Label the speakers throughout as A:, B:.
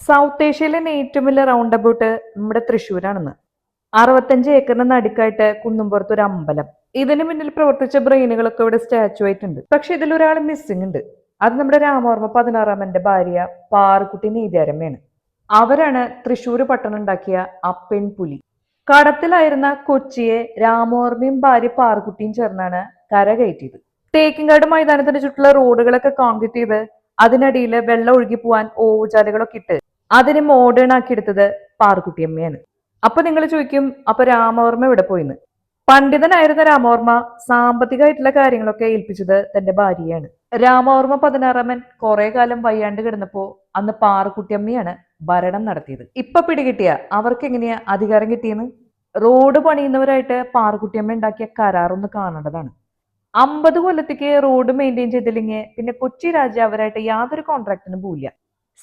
A: South ഏഷ്യയിലെ തന്നെ ഏറ്റവും വലിയ റൗണ്ട് അബൌട്ട് നമ്മുടെ തൃശ്ശൂരാണെന്ന്. അറുപത്തഞ്ച് ഏക്കറിന് നടുക്കായിട്ട് കുന്നുംപുറത്ത് ഒരു അമ്പലം. ഇതിന് മുന്നിൽ പ്രവർത്തിച്ച ബ്രെയിനുകളൊക്കെ ഇവിടെ സ്റ്റാച്ചു ആയിട്ടുണ്ട്. പക്ഷെ ഇതിലൊരാൾ മിസ്സിംഗ് ഉണ്ട്. അത് നമ്മുടെ രാമവർമ്മ പതിനാറാമന്റെ ഭാര്യ പാറുക്കുട്ടി നീതിയാരമ്മയാണ്. അവരാണ് തൃശ്ശൂർ പട്ടണം ഉണ്ടാക്കിയ അപ്പൻ പുലി കടത്തിലായിരുന്ന കൊച്ചിയെ രാമവർമ്മയും ഭാര്യ പാറുക്കുട്ടിയും ചേർന്നാണ് കരകയറ്റിയത് തേക്കിങ്കാട് മൈതാനത്തിന് ചുറ്റുള്ള റോഡുകളൊക്കെ കോൺക്രീറ്റ് ചെയ്ത് അതിനടിയിൽ വെള്ളം ഒഴുകി പോവാൻ ഓവുചാലുകളൊക്കെ ഇട്ട് അതിനെ മോഡേൺ ആക്കി എടുത്തത് പാർക്കുട്ടിയമ്മയാണ് അപ്പൊ നിങ്ങൾ ചോദിക്കും അപ്പൊ രാമവർമ്മ ഇവിടെ പോയിന്ന്? പണ്ഡിതനായിരുന്ന രാമവർമ്മ സാമ്പത്തികമായിട്ടുള്ള കാര്യങ്ങളൊക്കെ ഏൽപ്പിച്ചത് തന്റെ ഭാര്യയാണ്. രാമവർമ്മ പതിനാറാമൻ കുറെ കാലം വയ്യാണ്ട് കിടന്നപ്പോ അന്ന് പാറക്കുട്ടിയമ്മയാണ് ഭരണം നടത്തിയത്. ഇപ്പൊ പിടികിട്ടിയ അവർക്ക് എങ്ങനെയാ അധികാരം കിട്ടിയെന്ന്? റോഡ് പണിയുന്നവരായിട്ട് പാറക്കുട്ടിയമ്മ ഉണ്ടാക്കിയ കരാറൊന്ന് കാണേണ്ടതാണ്. അമ്പത് കൊല്ലത്തേക്ക് റോഡ് മെയിന്റെയിൻ ചെയ്തില്ലെങ്കിൽ പിന്നെ കൊച്ചി രാജാവരായിട്ട് യാതൊരു കോൺട്രാക്ടിനും പോവില്ല.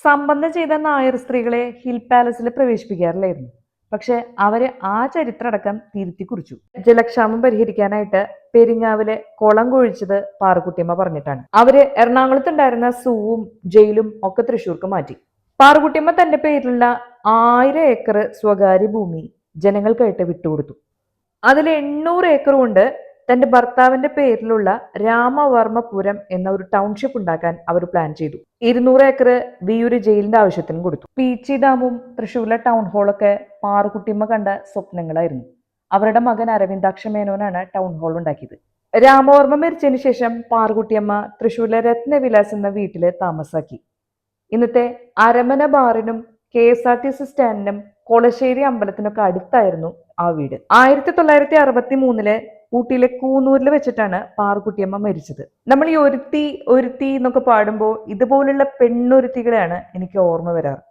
A: സംബന്ധം ചെയ്ത നായർ സ്ത്രീകളെ ഹിൽ പാലസിൽ പ്രവേശിപ്പിക്കാറില്ലായിരുന്നു. പക്ഷെ അവർ ആ ചരിത്രടക്കം തിരുത്തി കുറിച്ചു ജലക്ഷാമം പരിഹരിക്കാനായിട്ട് പെരിങ്ങാവിലെ കുളം കുഴിച്ചത് പാറുകുട്ടിയമ്മ പറഞ്ഞിട്ടാണ്. അവർ എറണാകുളത്തുണ്ടായിരുന്ന സൂവും ജയിലും ഒക്കെ തൃശ്ശൂർക്ക് മാറ്റി. പാറുകുട്ടിയമ്മ തന്റെ പേരിലുള്ള ആയിരം ഏക്കർ സ്വകാര്യ ഭൂമി ജനങ്ങൾക്കായിട്ട് വിട്ടുകൊടുത്തു. അതിൽ എണ്ണൂറ് ഏക്കർ കൊണ്ട് തന്റെ ഭർത്താവിന്റെ പേരിലുള്ള രാമവർമ്മപുരം എന്ന ഒരു ടൗൺഷിപ്പ് ഉണ്ടാക്കാൻ അവർ പ്ലാൻ ചെയ്തു. ഇരുന്നൂറ് ഏക്കർ വിയൂര് ജയിലിന്റെ ആവശ്യത്തിന് കൊടുത്തു. പീച്ചി ഡാമും തൃശ്ശൂരിലെ ടൗൺ ഹാളൊക്കെ പാറുകുട്ടിയമ്മ കണ്ട സ്വപ്നങ്ങളായിരുന്നു. അവരുടെ മകൻ അരവിന്ദാക്ഷ മേനോനാണ് ടൗൺ ഹാൾ ഉണ്ടാക്കിയത്. രാമവർമ്മ മരിച്ചതിന് ശേഷം പാറുകുട്ടിയമ്മ തൃശ്ശൂരിലെ രത്നവിലാസ് എന്ന വീട്ടിൽ താമസാക്കി. ഇന്നത്തെ Aramana ബാറിനും K S R T C സ്റ്റാൻഡിനും Kolassery അമ്പലത്തിനൊക്കെ അടുത്തായിരുന്നു ആ വീട്. ആയിരത്തി തൊള്ളായിരത്തി അറുപത്തി മൂന്നിൽ ഊട്ടിയിലെ കൂന്നൂരിൽ വെച്ചിട്ടാണ് പാറുക്കുട്ടിയമ്മ മരിച്ചത്. നമ്മൾ ഈ ഒരുത്തി ഒരുത്തി എന്നൊക്കെ പാടുമ്പോൾ ഇതുപോലുള്ള പെണ്ണൊരുത്തികളെയാണ് എനിക്ക് ഓർമ്മ വരാറ്.